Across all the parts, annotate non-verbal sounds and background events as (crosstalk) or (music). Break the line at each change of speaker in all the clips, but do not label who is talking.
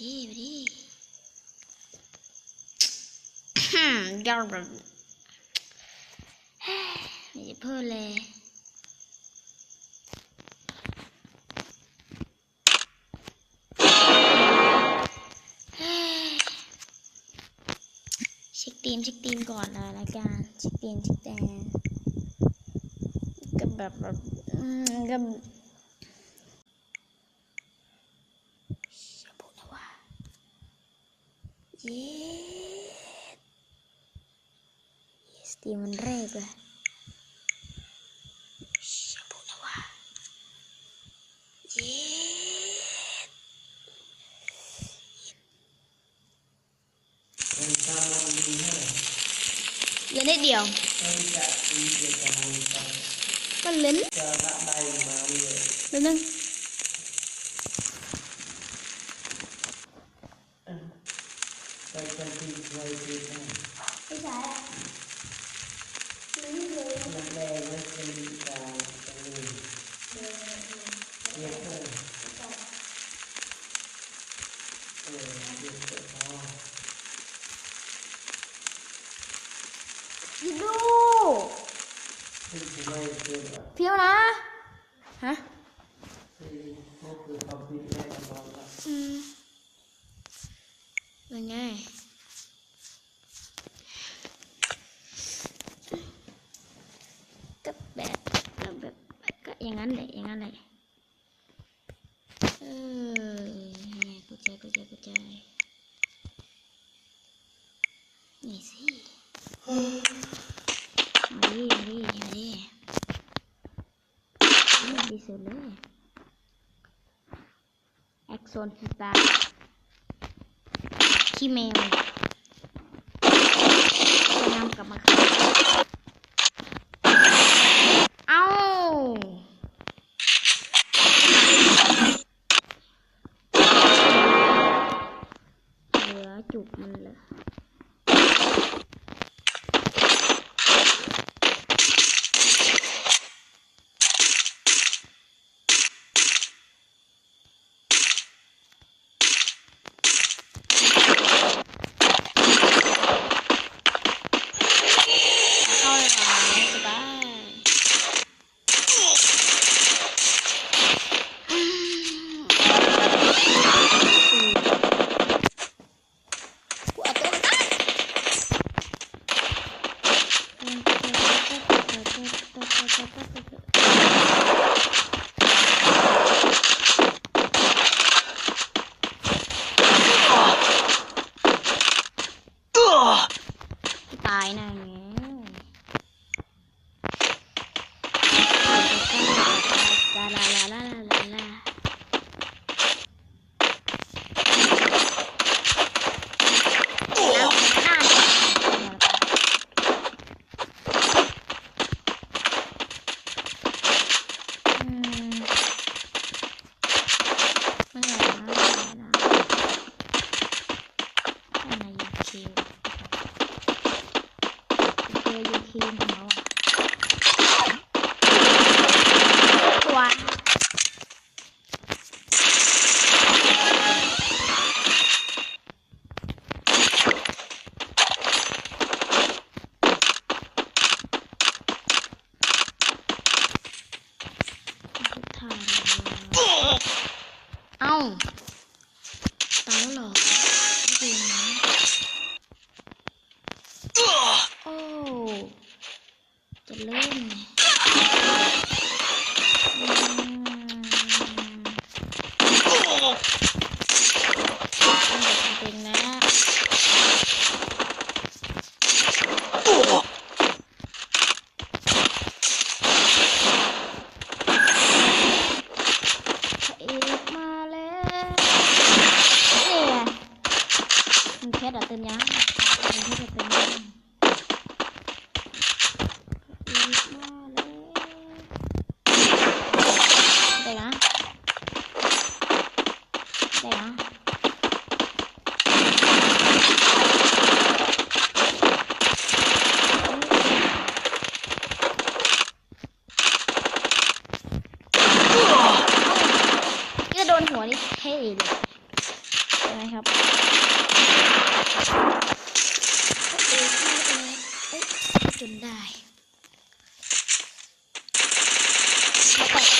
ดิไปดิยอมแบบไม่จะพูดเลยเช็คตีมเช็คตีมก่อนนะรายการเช็คตีมเช็คแต่ก็แบบแบบก็ Yes. Yes, Demon Reaper. Siapa dạ, nawa? Yes. Lên hết điều. Con lính. like 20 equals 8
มั
ง่า
ก็แบบก็
แบบก็อย่างนั้นเลยอย่างนั้นเลยเออกูใจกูใจกูใจนี่สิมนี่นี่นี่ดีสุดเลยแอคโซนสตาร์ 他没有。 นานแล้ลาลาลาลา healing hatırlayayım (laughs) mı? Hmm. Okay.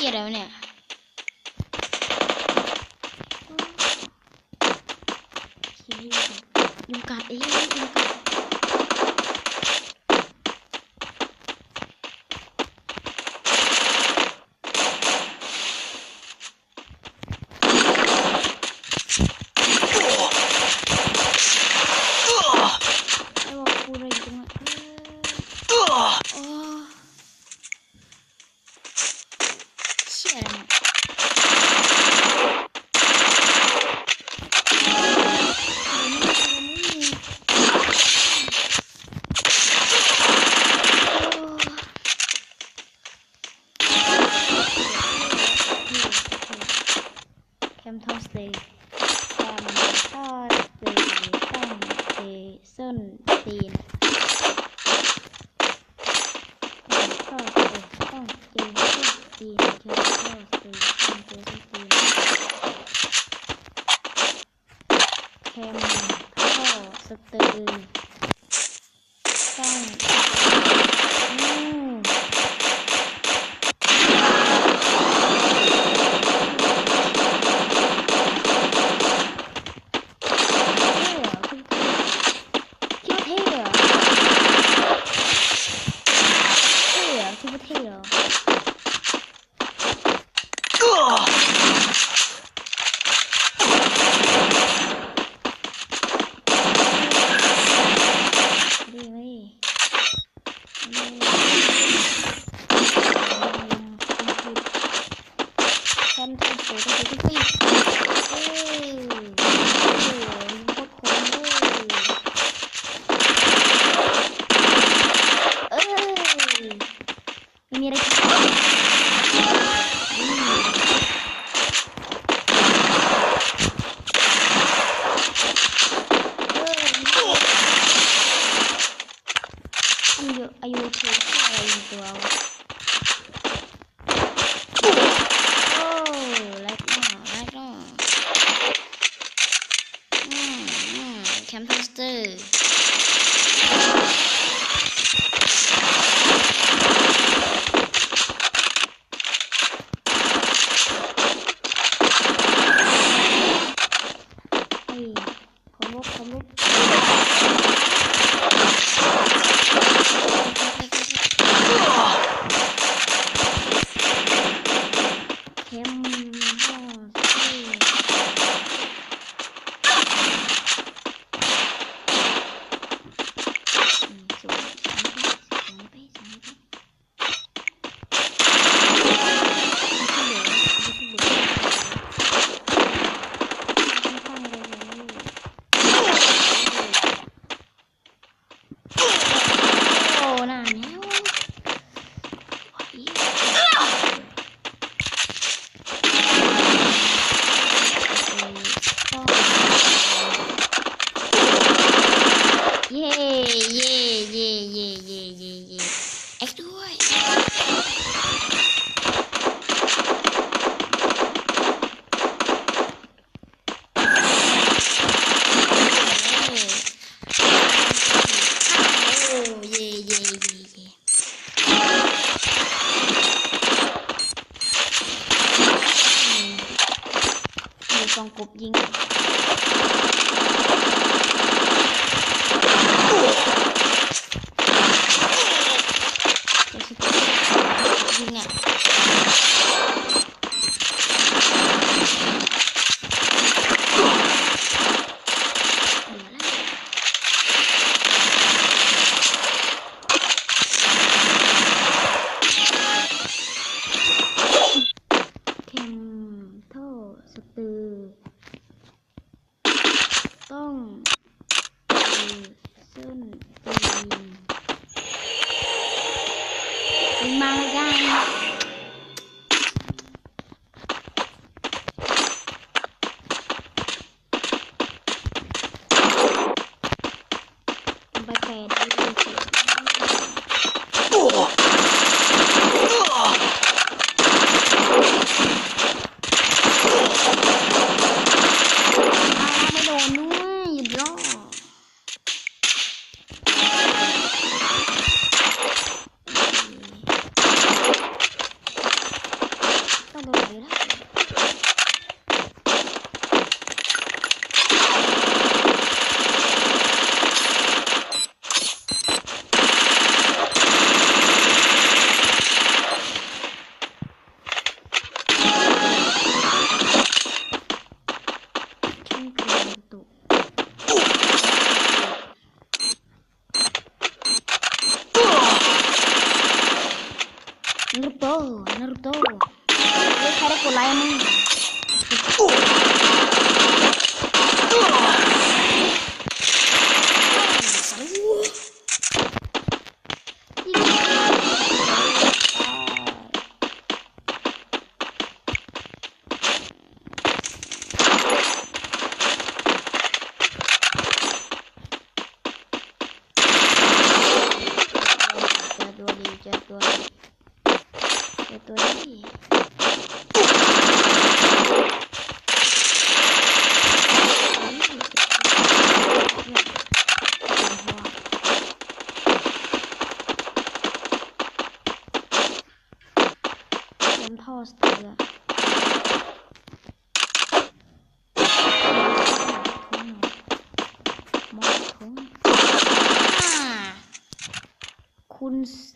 ขี้แล้วเนี่ยขี้ยุงกัดเอ้ยุงกั แคมท่อสเตอร์ Ugh. hastalığı. Kunst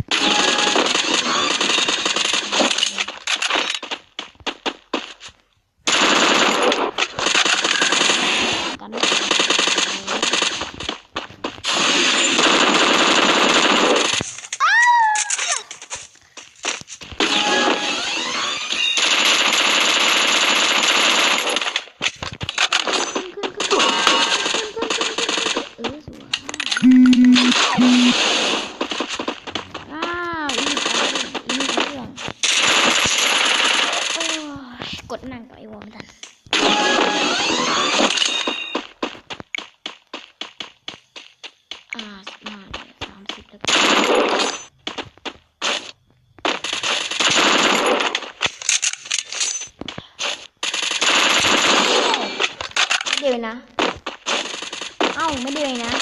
ยนะ เอ้าไม่เดือยนะ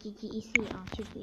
G G E C 啊，去读。